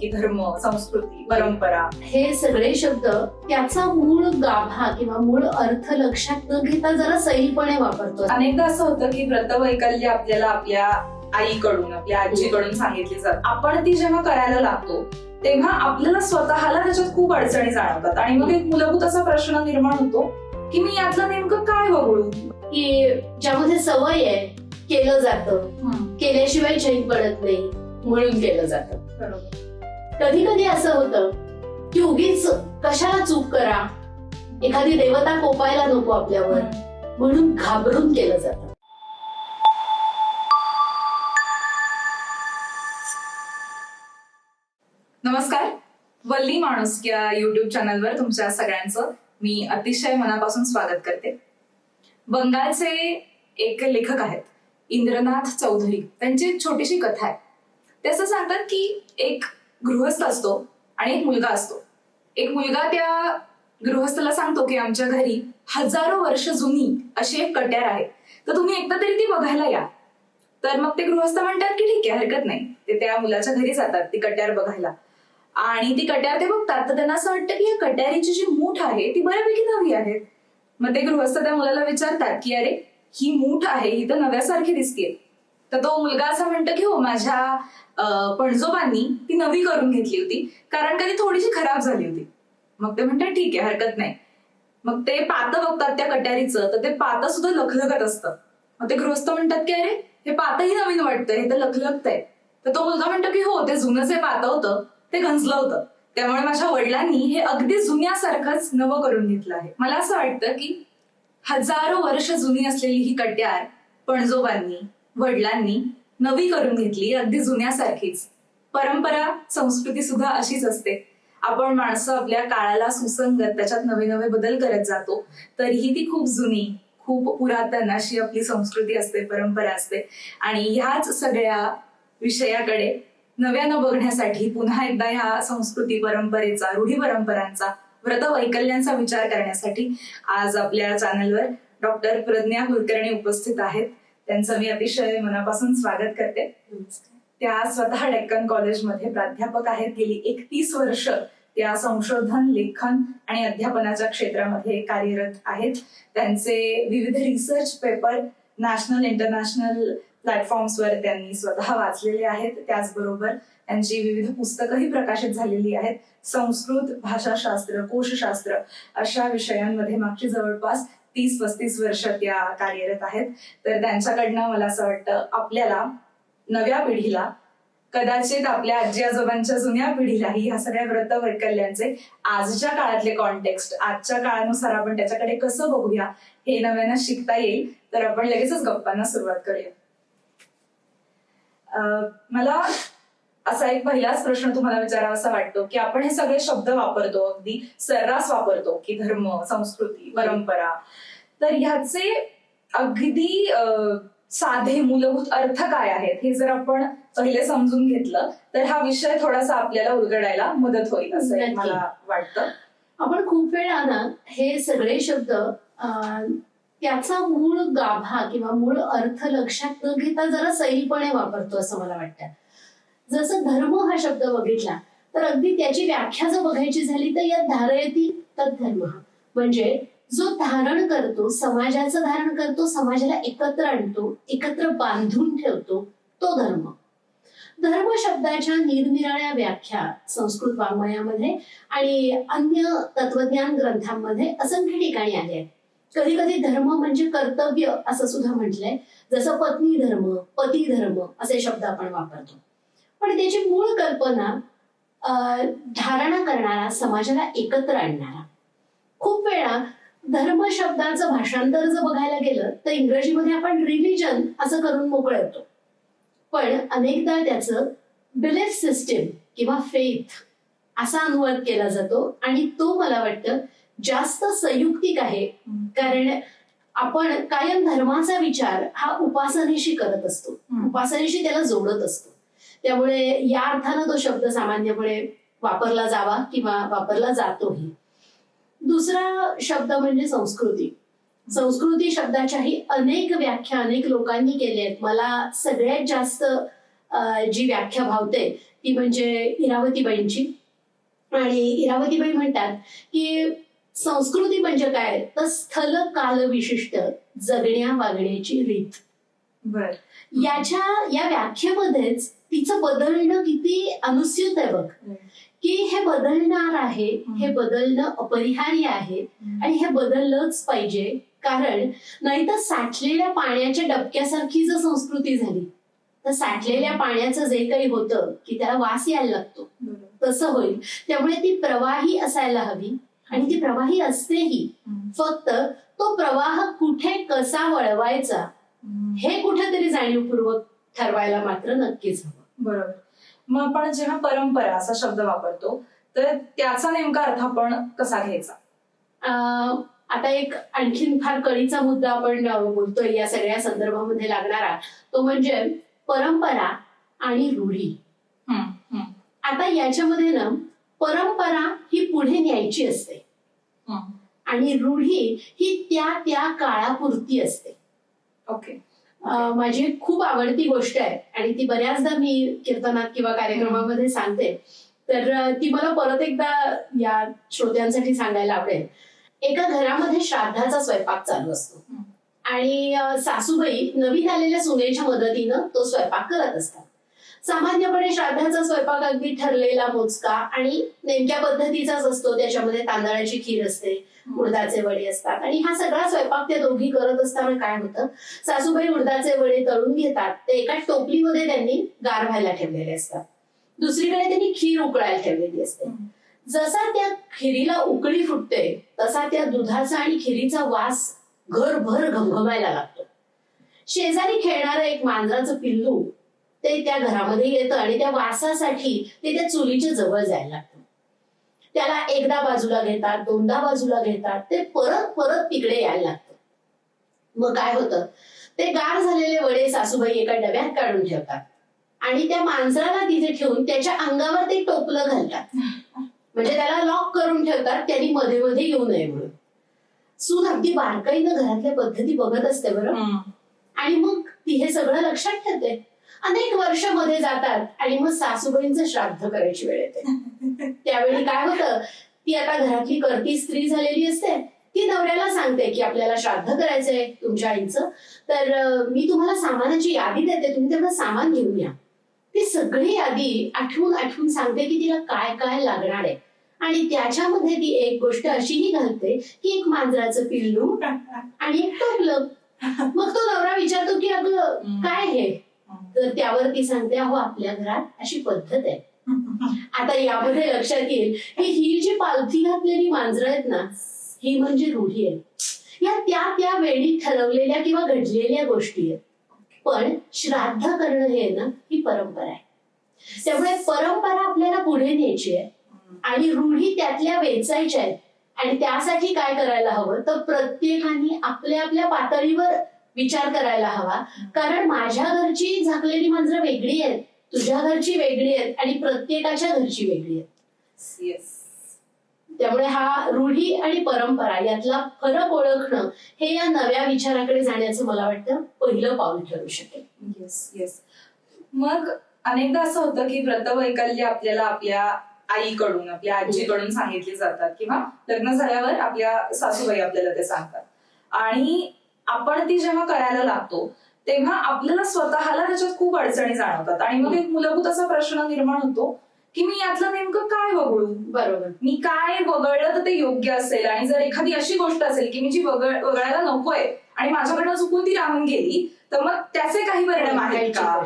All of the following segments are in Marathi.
की धर्म संस्कृती परंपरा. हे सगळे शब्द त्याचा मूळ गाभा किंवा मूळ अर्थ लक्षात न घेता जरा सैलपणे वापरतो. अनेकदा असं होतं की व्रतवैकल्य आपल्याला आपल्या आईकडून आपल्या आजीकडून सांगितली जात. आपण ती जेव्हा करायला लागतो तेव्हा आपल्याला स्वतःला त्याच्यात खूप अडचणी जाणवतात. आणि मग एक मूलभूत असा प्रश्न निर्माण होतो की मी यातलं नेमकं काय वगळू? की ज्यामध्ये सवय आहे केलं जातं. केल्याशिवाय चैन पडत नाही म्हणून केलं जातं. कधी कधी असं होतं की उगीच कशाला चूक करा? एखादी देवता कोपायला नको आपल्यावर. म्हणून घाबरून केलं जातं. नमस्कार. वल्ली माणूस या युट्यूब चॅनलवर तुमच्या सगळ्यांचं मी अतिशय मनापासून स्वागत करते. बंगालचे एक लेखक आहेत इंद्रनाथ चौधरी. त्यांची एक छोटीशी कथा आहे. ते असं सांगतात की एक गृहस्थ असतो आणि एक मुलगा असतो. एक मुलगा त्या गृहस्थाला सांगतो की आमच्या घरी हजारो वर्ष जुनी अशी एक कट्यार आहे. तर तुम्ही एकदा तरी ती बघायला या. तर मग ते गृहस्थ म्हणतात की ठीक आहे हरकत नाही. ते त्या मुलाच्या घरी जातात ती कट्यार बघायला. आणि ती कट्यार ते बघतात तर त्यांना असं वाटतं की या कट्यारीची जी मूठ आहे ती बऱ्यापैकी नवी आहे. मग ते गृहस्थ त्या मुलाला विचारतात की अरे ही मूठ आहे ही तर नव्यासारखी दिसते तर तो मुलगा असं म्हणतो की हो माझ्या पणजोबांनी ती नवी करून घेतली होती. कारण का ती थोडीशी खराब झाली होती. मग ते म्हणतात ठीक आहे हरकत नाही. मग ते पातं बघतात त्या कट्यारीचं तर ते पातं सुद्धा लखलखत असतं. मग ते गृहस्थ म्हणतात की अरे हे पातही नवीन वाटतंय हे तर लखलखतंय. तर तो मुलगा म्हणतो की हो ते जुनं जे पातं होतं ते गंजलं होतं. त्यामुळे माझ्या वडिलांनी हे अगदी जुन्यासारखंच नवं करून घेतलं आहे. मला असं वाटतं की हजारो वर्ष जुनी असलेली ही कट्यार पणजोबांनी वडिलांनी नवी करून घेतली अगदी जुन्यासारखीच. परंपरा संस्कृती सुद्धा अशीच असते. आपण माणसं आपल्या काळाला सुसंगत त्याच्यात नवे नवे बदल करत जातो. तरीही ती खूप जुनी खूप पुरातन अशी आपली संस्कृती असते परंपरा असते. आणि ह्याच सगळ्या विषयाकडे नव्यानं बघण्यासाठी पुन्हा एकदा ह्या संस्कृती परंपरेचा रूढी परंपरांचा व्रत वैकल्यांचा विचार करण्यासाठी आज आपल्या चॅनलवर डॉक्टर प्रज्ञा कुलकर्णी उपस्थित आहेत. त्यांचं मी अतिशय मनापासून स्वागत करते. त्या स्वतः डेक्कन कॉलेजमध्ये प्राध्यापक आहेत. गेली एकतीस वर्ष त्या संशोधन लेखन आणि अध्यापनाच्या क्षेत्रामध्ये कार्यरत आहेत. त्यांचे विविध रिसर्च पेपर नॅशनल इंटरनॅशनल प्लॅटफॉर्म्सवर त्यांनी स्वतः वाचलेले आहेत. त्याचबरोबर त्यांची विविध पुस्तकंही प्रकाशित झालेली आहेत. संस्कृत भाषाशास्त्र कोशशास्त्र अशा विषयांमध्ये मागची जवळपास तीस पस्तीस वर्ष त्या कार्यरत आहेत. तर त्यांच्याकडनं मला असं वाटतं आपल्याला नव्या पिढीला कदाचित आपल्या आजी आजोबांच्या जुन्या पिढीलाही ह्या सगळ्या व्रत वैकल्यांचे आजच्या काळातले कॉन्टेक्स्ट आजच्या काळानुसार आपण त्याच्याकडे कसं बघूया हे नव्यानं शिकता येईल. तर आपण लगेचच गप्पांना सुरुवात करूया. मला असा एक पहिलाच प्रश्न तुम्हाला विचारावासा वाटतो की आपण हे सगळे शब्द वापरतो अगदी सर्रास वापरतो की धर्म संस्कृती परंपरा. तर ह्याचे अगदी साधे मूलभूत अर्थ काय आहेत हे जर आपण पहिले समजून घेतलं तर हा विषय थोडासा आपल्याला उलगडायला मदत होईल असं. मला वाटतं. आपण खूप वेळा ना हे सगळे शब्द त्याचा मूळ गाभा किंवा मूळ अर्थ लक्षात न घेता जरा सैलपणे वापरतो असं मला वाटतं. जसं धर्म हा शब्द बघितला तर अगदी त्याची व्याख्या जर बघायची झाली तर या धारयती तद्धर्म म्हणजे जो धारण करतो समाजाचं धारण करतो समाजाला एकत्र आणतो एकत्र बांधून ठेवतो तो धर्म. धर्म शब्दाच्या निरनिराळ्या व्याख्या संस्कृत वाङ्मयामध्ये आणि अन्य तत्वज्ञान ग्रंथांमध्ये असंख्य ठिकाणी आले आहेत कधी कधी धर्म म्हणजे कर्तव्य असं सुद्धा म्हटलंय. जसं पत्नी धर्म पती धर्म असे शब्द आपण वापरतो. पण त्याची मूळ कल्पना अं, धारणा करणारा समाजाला एकत्र आणणारा. खूप वेळा धर्म शब्दाचं भाषांतर जर बघायला गेलं तर इंग्रजीमध्ये आपण रिलिजन असं करून मोकळं येतो पण अनेकदा त्याचं बिलीफ सिस्टीम किंवा फेथ असा अनुवाद केला जातो आणि तो मला वाटतं जास्त संयुक्तिक आहे. कारण आपण कायम धर्माचा विचार हा उपासनेशी करत असतो. उपासनेशी त्याला जोडत असतो. त्यामुळे या अर्थानं तो शब्द सामान्यपणे वापरला जावा किंवा वापरला जातोही. दुसरा शब्द म्हणजे संस्कृती. संस्कृती शब्दाच्याही अनेक व्याख्या अनेक लोकांनी केल्या आहेत. मला सगळ्यात जास्त जी व्याख्या भावते ती म्हणजे इरावतीबाईंची. आणि इरावतीबाई म्हणतात की संस्कृती म्हणजे काय? तर स्थल काल विशिष्ट जगण्या वागण्याची रीत. बर. याच्या या व्याख्येमध्येच तिचं बदलणं किती अनुस्यूत आहे बघ. की हे बदलणार आहे हे बदलणं अपरिहार्य आहे आणि हे बदललंच पाहिजे. कारण नाहीतर साठलेल्या पाण्याच्या डबक्यासारखी जर संस्कृती झाली तर साठलेल्या पाण्याचं जे काही होतं की त्याला वास यायला लागतो. तसं होईल. त्यामुळे ती प्रवाही असायला हवी आणि ती प्रवाही असतेही. फक्त तो प्रवाह कुठे कसा वळवायचा हे कुठेतरी जाणीवपूर्वक ठरवायला मात्र नक्कीच हवं. बरोबर. मग आपण जेव्हा परंपरा असा शब्द वापरतो तर त्याचा नेमका अर्थ आपण कसा घ्यायचा? आता एक आणखीन फार कळीचा मुद्दा आपण बोलतोय या सगळ्या संदर्भामध्ये लागणारा. तो म्हणजे परंपरा आणि रूढी. आता याच्यामध्ये ना परंपरा ही पुढे न्यायची असते. आणि रूढी ही त्या त्या काळापुरती असते. ओके. माझी खूप आवडती गोष्ट आहे. आणि ती बऱ्याचदा मी कीर्तनात किंवा कार्यक्रमामध्ये सांगते. तर ती मला परत एकदा या श्रोत्यांसाठी सांगायला आवडेल. एका घरामध्ये श्राद्धाचा स्वयंपाक चालू असतो. आणि सासूबाई नवीन आलेल्या सुनेच्या मदतीनं तो स्वयंपाक करत असतात. सामान्यपणे श्राद्धाचा स्वयंपाक अगदी ठरलेला मोजका आणि नेमक्या पद्धतीचाच असतो त्याच्यामध्ये तांदळाची खीर असते उडदाचे वडे असतात आणि हा सगळा स्वयंपाक त्या दोघी करत असताना काय होतं सासूबाई उडदाचे वडे तळून घेतात ते एका टोपलीमध्ये त्यांनी गार व्हायला ठेवलेले असतात. दुसरीकडे त्यांनी खीर उकळायला ठेवलेली असते. जसा त्या खिरीला उकळी फुटते तसा त्या दुधाचा आणि खिरीचा वास घरभर घमघमायला लागतो. शेजारी खेळणारं एक मांजराचं पिल्लू ते त्या घरामध्ये येतं आणि त्या वासासाठी ते त्या चुलीच्या जवळ जायला लागतं. त्याला एकदा बाजूला घेतात दोनदा बाजूला घेतात ते परत परत तिकडे यायला लागतं. मग काय होतं? ते गार झालेले वडे सासूबाई एका डब्यात काढून ठेवतात. आणि त्या मांजराला तिथे ठेवून त्याच्या अंगावर ते टोपलं घालतात. म्हणजे त्याला लॉक करून ठेवतात त्यांनी मध्ये मध्ये येऊ नये म्हणून. सून अगदी बारकाईनं घरातल्या पद्धती बघत असते बरं. आणि मग ती हे सगळं लक्षात ठेवते. अनेक वर्षमध्ये जातात आणि मग सासूबाईंचं श्राद्ध करायची वेळ येते. त्यावेळी काय होतं? ती आता घरातली करती स्त्री झालेली असते. ती नवऱ्याला सांगते की आपल्याला श्राद्ध करायचंय तुमच्या आईचं. तर मी तुम्हाला सामानाची यादी देते. तुम्ही तेवढं सामान घेऊन या. ती सगळी यादी आठवून आठवून सांगते की तिला काय काय लागणार आहे. आणि त्याच्यामध्ये ती एक गोष्ट अशीही घालते की एक मांजराचं पिल्लू आणि एक टोपलं. मग तो नवरा विचारतो की अगं काय हे? तर त्यावर ती सांगते अहो आपल्या घरात अशी पद्धत आहे. आता यामध्ये लक्षात येईल की ही जी पालथी घातलेली मांजरं आहेत ना ही म्हणजे रूढी आहे. या त्या त्या वेळी ठरवलेल्या किंवा घडलेल्या गोष्टी आहेत. पण श्राद्ध करणं हे ना ही परंपरा आहे. त्यामुळे परंपरा आपल्याला पुढे न्यायची आहे आणि रूढी त्यातल्या वेचायच्या आहेत. आणि त्यासाठी काय करायला हवं? तर प्रत्येकाने आपल्या आपल्या पातळीवर विचार करायला हवा. कारण माझ्या घरची झाकलेली मांजरं वेगळी आहेत. तुझ्या घरची वेगळी आहेत आणि प्रत्येकाच्या घरची वेगळी आहेत. येस त्यामुळे हा रूढी आणि परंपरा यातला फरक ओळखणं हे या नव्या विचाराकडे जाण्याचं मला वाटतं पहिलं पाऊल ठरू शकेल. येस येस मग अनेकदा असं होतं की व्रतवैकल्य आपल्याला आपल्या आईकडून आपल्या आजीकडून सांगितली जातात किंवा लग्न झाल्यावर आपल्या सासूबाई आपल्याला ते सांगतात. आणि आपण ती जेव्हा करायला लागतो तेव्हा आपल्याला स्वतःला त्याच्यात खूप अडचणी जाणवतात. आणि मग एक मूलभूत असा प्रश्न निर्माण होतो की मी यातलं नेमकं काय वगळू बरोबर. मी काय वगळलं तर ते योग्य असेल? आणि जर एखादी अशी गोष्ट असेल की मी जी वगळ वगळायला नकोय आणि माझ्याकडनं चुकून ती राहून गेली तर मग त्याचे काही परिणाम आहेत का?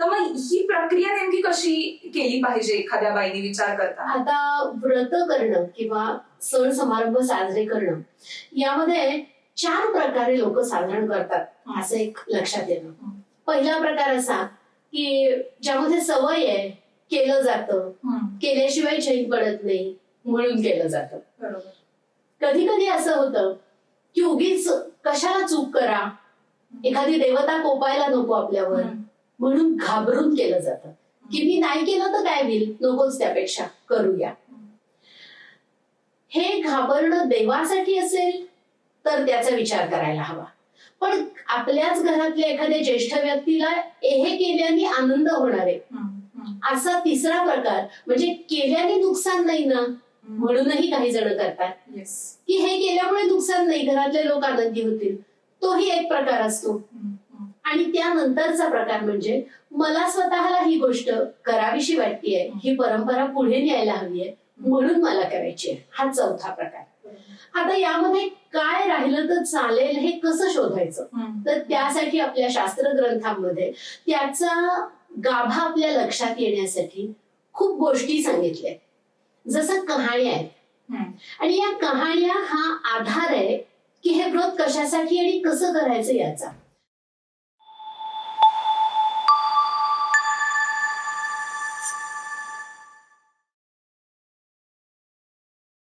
तर मग ही प्रक्रिया नेमकी कशी केली पाहिजे एखाद्या बाईने विचार करता? आता व्रत करणं किंवा सण समारंभ साजरे करणं यामध्ये चार प्रकारे लोक साधारण करतात असं एक लक्षात हं. पहिला प्रकार असा की ज्यामध्ये सवय आहे केलं जातं. केल्याशिवाय चैन पडत नाही म्हणून केलं जातं. कधी कधी असं होतं की उगीच कशाला चूक करा? एखादी देवता कोपायला नको आपल्यावर. म्हणून घाबरून केलं जातं. की मी नाही केलं तर काय होईल? नकोच त्यापेक्षा. करूया. हे घाबरणं देवासाठी असेल तर त्याचा विचार करायला हवा. पण आपल्याच घरातल्या एखाद्या ज्येष्ठ व्यक्तीला हे केल्याने आनंद होणार आहे. असा तिसरा प्रकार म्हणजे केल्याने नुकसान नाही ना? म्हणूनही काही जण करतात. की हे केल्यामुळे नुकसान नाही घरातले लोक आनंदी होतील. तोही एक प्रकार असतो. आणि त्यानंतरचा प्रकार म्हणजे मला स्वतःला ही गोष्ट करावीशी वाटतेय ही परंपरा पुढे न्यायला हवी आहे म्हणून मला करायची आहे. हा चौथा प्रकार. आता यामध्ये काय राहिलं तर चालेल हे कसं शोधायचं? तर त्यासाठी आपल्या शास्त्र ग्रंथांमध्ये त्याचा गाभा आपल्या लक्षात येण्यासाठी खूप गोष्टी सांगितल्या. जसं कहाण्या आहेत आणि या कहाण्या हा आधार आहे की हे व्रत कशासाठी आणि कसं करायचं याचा.